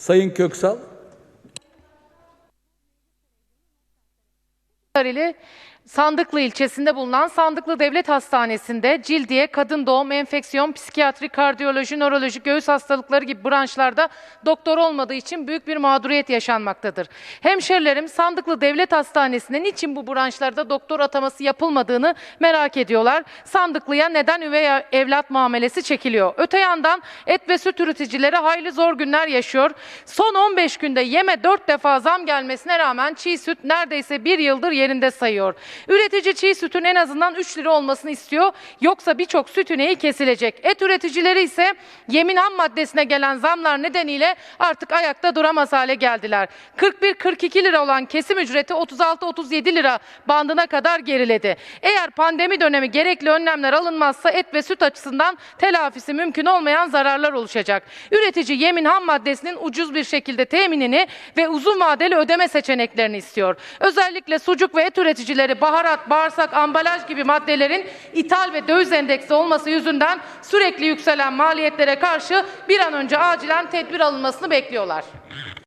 Sayın Köksal. Kareli Sandıklı ilçesinde bulunan Sandıklı Devlet Hastanesi'nde cildiye, kadın doğum, enfeksiyon, psikiyatri, kardiyoloji, nöroloji, göğüs hastalıkları gibi branşlarda doktor olmadığı için büyük bir mağduriyet yaşanmaktadır. Hemşerilerim Sandıklı Devlet Hastanesi'nde niçin bu branşlarda doktor ataması yapılmadığını merak ediyorlar. Sandıklı'ya neden üvey evlat muamelesi çekiliyor? Öte yandan et ve süt üreticileri hayli zor günler yaşıyor. Son 15 günde yeme 4 defa zam gelmesine rağmen çiğ süt neredeyse bir yıldır yerinde sayıyor. Üretici çiğ sütün en azından 3 lira olmasını istiyor. Yoksa birçok süt ineği kesilecek. Et üreticileri ise yemin ham maddesine gelen zamlar nedeniyle artık ayakta duramaz hale geldiler. 41-42 lira olan kesim ücreti 36-37 lira bandına kadar geriledi. Eğer pandemi dönemi gerekli önlemler alınmazsa et ve süt açısından telafisi mümkün olmayan zararlar oluşacak. Üretici yemin ham maddesinin ucuz bir şekilde teminini ve uzun vadeli ödeme seçeneklerini istiyor. Özellikle sucuk ve et üreticileri baharat, bağırsak, ambalaj gibi maddelerin ithal ve döviz endeksi olması yüzünden sürekli yükselen maliyetlere karşı bir an önce acilen tedbir alınmasını bekliyorlar.